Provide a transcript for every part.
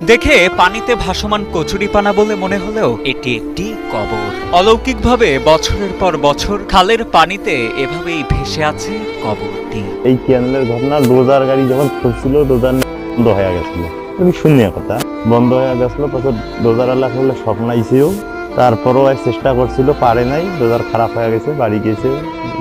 দেখে পানিতে ভাসমান কচুরিপানা বলে মনে হলেও এটি একটি কবর। অলৌকিকভাবে বছরের পর বছর খালের পানিতে এভাবেই ভেসে আছে কবরটি। এই ক্যানেলের ঘটনা ডোজার গাড়ি যখন খুলছিল রোজার বন্ধ হয়ে গেছিল। তুমি শুনিয়া কথা? বন্ধ হয়ে গেছিল, তখন রোজার করলে স্বপ্ন আইসেও। তারপরও এক চেষ্টা করছিল, পারে নাই রোজার খারাপ হয়ে গেছে, বাড়ি গেছে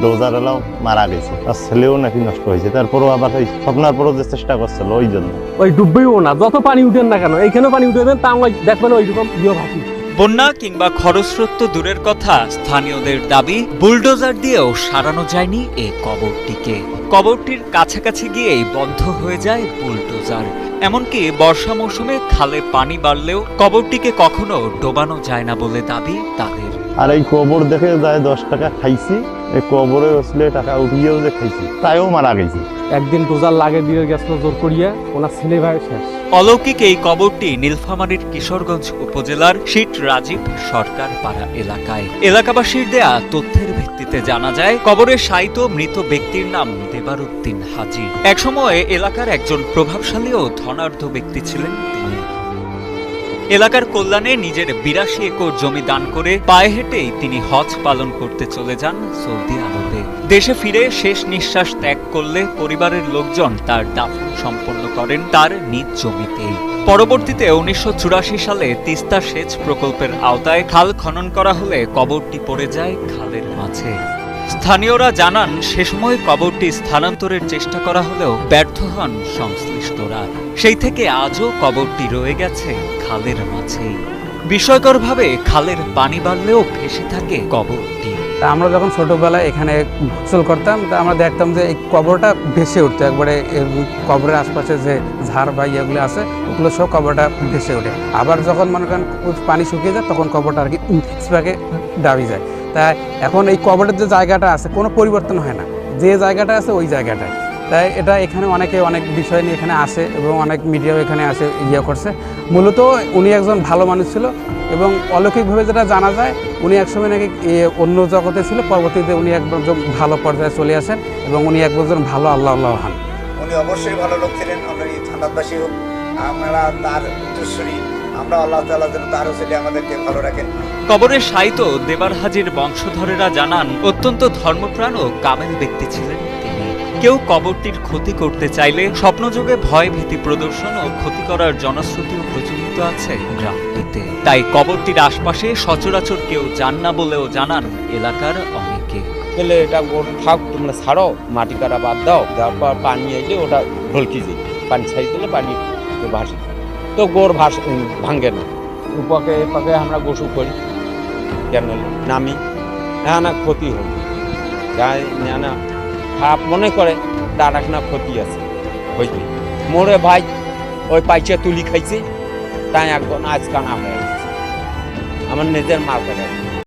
রোজারালাও মারা গেছে আর ছেলেও নাকি নষ্ট হয়েছে, তারপরও আবার ওই স্বপ্নার পরও যে চেষ্টা করছিল, ওই জন্য। ওই ডুববেও না, যত পানি উঠেন না কেন, এইখানেও পানি উঠে দেন, তা দেখবেন ওইরকম ইয়ে ভাসি বন্যা কিংবা খরস্রোত তো দূরের কথা, স্থানীয়দের দাবি, বুলডোজার দিয়েও সারানো যায়নি এ কবরটিকে। কবরটির কাছাকাছি গিয়েই বন্ধ হয়ে যায় বুলডোজার। এমনকি বর্ষা মৌসুমে খালে পানি বাড়লেও কবরটিকে কখনো ডোবানো যায় না বলে দাবি তাদের। আর এই কবর দেখে যায় দশ টাকা খাইছি। এই কবরে আসলে টাকা উঠিয়েও যে খাইছি তাইও মারা গেছি। একদিন ডোজার লাগে দিয়ে গেছিল জোর করিয়া ওনার ছেলে ভাই শেষ। অলৌকিক এই কবরটি নীলফামারীর কিশোরগঞ্জ উপজেলার শীত রাজীব সরকার পাড়া এলাকায়। এলাকাবাসীর দেয়া তথ্যের ভিত্তিতে জানা যায় কবরে শায়িত মৃত ব্যক্তির নাম দেবারুদ্দিন হাজি। একসময় এলাকার একজন প্রভাবশালী ও ধনাঢ্য ব্যক্তি ছিলেন তিনি। এলাকার কল্যাণে নিজের বিরাশি একর জমি দান করে পায়ে হেঁটেই তিনি হজ পালন করতে চলে যান সৌদি আরবে। দেশে ফিরে শেষ নিঃশ্বাস ত্যাগ করলে পরিবারের লোকজন তার দাফন সম্পন্ন করেন তার নিজ জমিতেই পরবর্তীতে উনিশশো চুরাশি সালে তিস্তা সেচ প্রকল্পের আওতায় খাল খনন করা হলে কবরটি পড়ে যায় খালের মাঝে। স্থানীয়রা জানান, সে সময় কবরটি স্থানান্তরের চেষ্টা করা হলেও ব্যর্থ হন সংশ্লিষ্টরা। সেই থেকে আজও কবরটি রয়ে গেছে খালের মাঝেই। বিস্ময়করভাবে খালের পানি বাড়লেও ভেসে থাকে কবরটি। তা আমরা যখন ছোটবেলায় এখানে গোসল করতাম, তা আমরা দেখতাম যে এই কবরটা ভেসে উঠতো একবারে কবরের আশপাশে যে ঝাড় বা ইয়েগুলো আছে, ওগুলো সব কবরটা ভেসে ওঠে। আবার যখন মনে করেন পানি শুকিয়ে যায়, তখন কবরটা আর কি দাবি যায়। তা এখন এই কবরের যে জায়গাটা আছে, কোনো পরিবর্তন হয় না। যে জায়গাটা আছে, ওই জায়গাটায়। তাই এটা এখানে অনেকে অনেক বিষয় নিয়ে এখানে আসে এবং অনেক মিডিয়াও এখানে আসে ইয়ে করছে। মূলত উনি একজন ভালো মানুষ ছিল এবং অলৌকিকভাবে যেটা জানা যায়, উনি একসময় নাকি অন্য জগতে ছিল, পরবর্তীতে উনি একজন ভালো পর্যায়ে চলে আসেন এবং উনি একজন ভালো আল্লাহ আল্লাহ হান। উনি অবশ্যই ভালো লোক ছিলেন, আমরা এই থানাবাসী হোক আমরা তার উত্তরস্বরী আমরা আল্লাহ তাআলা যেন তারও ছেলে আমাদেরকে ভালো রাখেন। কবরের সাহিত্য দেবার হাজির বংশধরেরা জানান অত্যন্ত ধর্মপ্রাণ ও কামেল ব্যক্তি ছিলেন তিনি। কেউ কবরটির ক্ষতি করতে চাইলে স্বপ্নযোগে ভয় ভীতি প্রদর্শন ও ক্ষতি করার জনশ্রুতিও প্রচলিত আছে গ্রামটিতে। তাই কবরটির আশপাশে সচরাচর কেউ যান না বলেও জানান এলাকার অনেকে। পেলে এটা গোর থাক তোমরা ছাড়ো মাটি কাটা বাদ দাও তারপর পানি এলে ওটা ঢলকি যায় পানি ছাড়ি দিলে পানি ভাসে তো গোর ভাস ভাঙ্গে না। উপাকে পাকে আমরা গোসু করি। কেন? নামি। না না ক্ষতি হল। যাই নানা না খারাপ মনে করে তার একটা ক্ষতি আছে। হয়েছে মোরে ভাই ওই পাইছে তুলি খাইছে তাই একদম আজ কানা হয়ে গেছে। আমার নিজের মাল কাটা